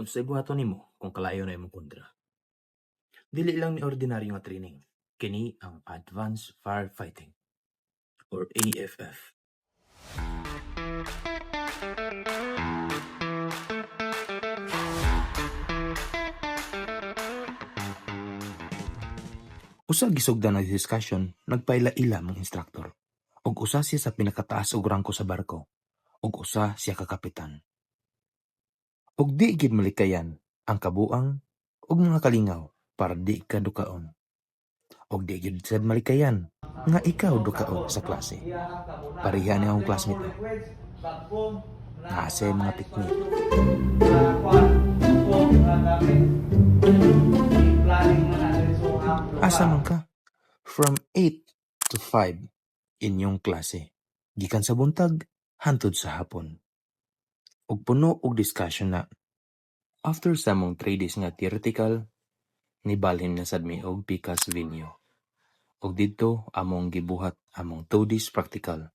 Unsay buhaton nimo kung kalayo na imong kontra? Dili lang ni ordinaryo nga training. Kini ang Advanced Firefighting or AFF. Usa gisugdan na discussion, nagpaila-ila mga instructor. Og usa siya sa pinakataas og rangko sa barko. Og usa siya ka kapitan. Og di gid malikayan ang kabuang og mga kalingaw para di ka dukaon. Og di gid sad malikayan nga ikaw dukaon sa klase. Pareha ni akong classmate mo. Nasa mga piknik. Asa man ka? From 8 to 5 inyong klase. Gikan sa buntag, hantod sa hapon. Og puno og discussion na. After sa mong 3 days nga theoretical, nibalhin na sad mi og pikas venue. Og didto among gibuhat among 2 days practical.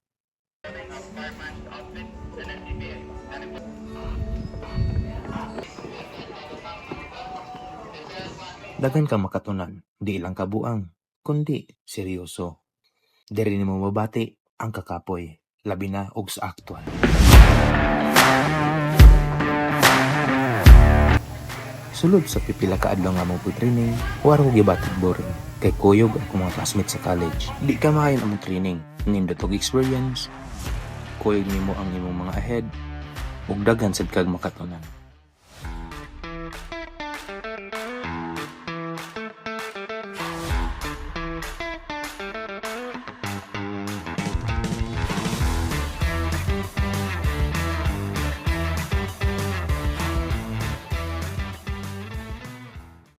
Dagan ka makatunan, di lang kabuang, kundi seryoso. Diri nimo mabati ang kakapoy, labi na og sa aktual. Sulod sa pipila ka adlaw nga mo training, waro ko gibatig boring. Kay kuyog ako mga classmates sa college. Di ka makain among training, nindot og experience, kuyog nimo ang imong mga ahead, ug daghan sad kag makatunan.